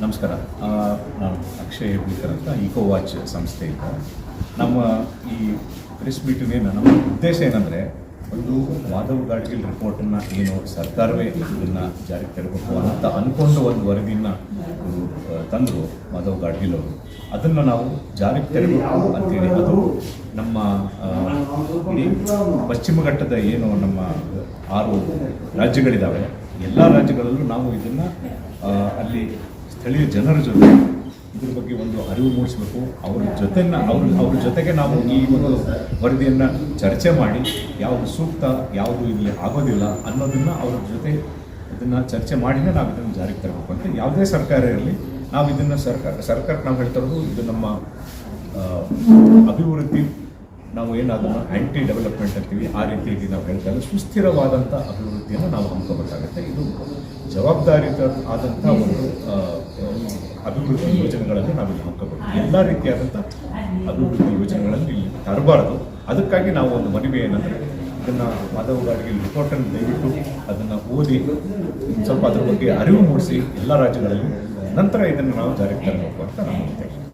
ನಮಸ್ಕಾರ. ನಾನು ಅಕ್ಷಯ್ ಹೆಬ್ಳಿಕರ್ ಅಂತ ಇಕೋ ವಾಚ್ ಸಂಸ್ಥೆಯಿಂದ ನಮ್ಮ ಈ ಪ್ರೆಸ್ ಮೀಟಿಂಗ್ ನಮ್ಮ ಉದ್ದೇಶ ಏನಂದರೆ ಒಂದು ಮಾಧವ್ ಗಾಡ್ಗಿಲ್ ರಿಪೋರ್ಟನ್ನು ಏನು ಸರ್ಕಾರವೇ ಇದನ್ನು ಜಾರಿಗೆ ತರಬೇಕು ಅಂತ ಅಂದ್ಕೊಂಡು ಒಂದು ಆ, ತಂದರು ಮಾಧವ್ ಗಾಡ್ಗಿಲ್ ಅವರು. ಅದನ್ನು ನಾವು ಜಾರಿಗೆ ತರಬೇಕು ಅಂತೇಳಿ. ಅದು ನಮ್ಮ ಪಶ್ಚಿಮ ಘಟ್ಟದ ಏನು ನಮ್ಮ ಆರು ರಾಜ್ಯಗಳಿದ್ದಾವೆ ಎಲ್ಲ ರಾಜ್ಯಗಳಲ್ಲೂ ನಾವು ಇದನ್ನು ಅಲ್ಲಿ ಸ್ಥಳೀಯ ಜನರ ಜೊತೆ ಇದ್ರ ಬಗ್ಗೆ ಒಂದು ಅರಿವು ಮೂಡಿಸಬೇಕು. ಅವ್ರ ಜೊತೆನ, ಅವ್ರ ಅವ್ರ ಜೊತೆಗೆ ನಾವು ಈ ಒಂದು ವರದಿಯನ್ನು ಚರ್ಚೆ ಮಾಡಿ ಯಾವುದು ಸೂಕ್ತ, ಯಾವುದು ಇಲ್ಲಿ ಆಗೋದಿಲ್ಲ ಅನ್ನೋದನ್ನು ಅವ್ರ ಜೊತೆ ಇದನ್ನು ಚರ್ಚೆ ಮಾಡಿನೇ ನಾವು ಇದನ್ನು ಜಾರಿಗೆ ತರಬೇಕು ಅಂತ ಯಾವುದೇ ಸರ್ಕಾರ ಇರಲಿ, ನಾವು ಇದನ್ನು ಸರ್ಕಾರ ಸರ್ಕಾರ ನಾವು ಹೇಳ್ತಾ ಇರೋದು ಇದು ನಮ್ಮ ಅಭಿವೃದ್ಧಿ. ನಾವು ಏನು ಅದನ್ನು ಆ್ಯಂಟಿ ಡೆವಲಪ್ಮೆಂಟ್ ಅಂತೀವಿ, ಆ ರೀತಿಯಾಗಿ ನಾವು ಹೇಳ್ತಾ ಇದ್ದೀವಿ ಸುಸ್ಥಿರವಾದಂಥ ಅಭಿವೃದ್ಧಿಯನ್ನು ನಾವು ಜವಾಬ್ದಾರಿತ ಆದಂಥ ಒಂದು ಅಭಿವೃದ್ಧಿ ಯೋಜನೆಗಳನ್ನು ನಾವು ಇಲ್ಲಿ ಹಮ್ಮಿಕೋಬೇಕು ಎಲ್ಲ ರೀತಿಯಾದಂಥ ಅಭಿವೃದ್ಧಿ ಯೋಜನೆಗಳನ್ನು ಇಲ್ಲಿ ತರಬಾರ್ದು. ಅದಕ್ಕಾಗಿ ನಾವು ಒಂದು ಮನವಿ ಏನಂದರೆ ಅದನ್ನು ಮಾಧವ್ ಗಾಡ್ಗೆ ರಿಪೋರ್ಟನ್ನು ದಯವಿಟ್ಟು ಅದನ್ನು ಓದಿ, ಸ್ವಲ್ಪ ಅದರ ಬಗ್ಗೆ ಅರಿವು ಮೂಡಿಸಿ, ಎಲ್ಲ ರಾಜ್ಯಗಳಲ್ಲಿ ನಂತರ ಇದನ್ನು ನಾವು ಜಾರಿಗೆ ತರಬೇಕು ಅಂತ ಹೇಳ್ತೇನೆ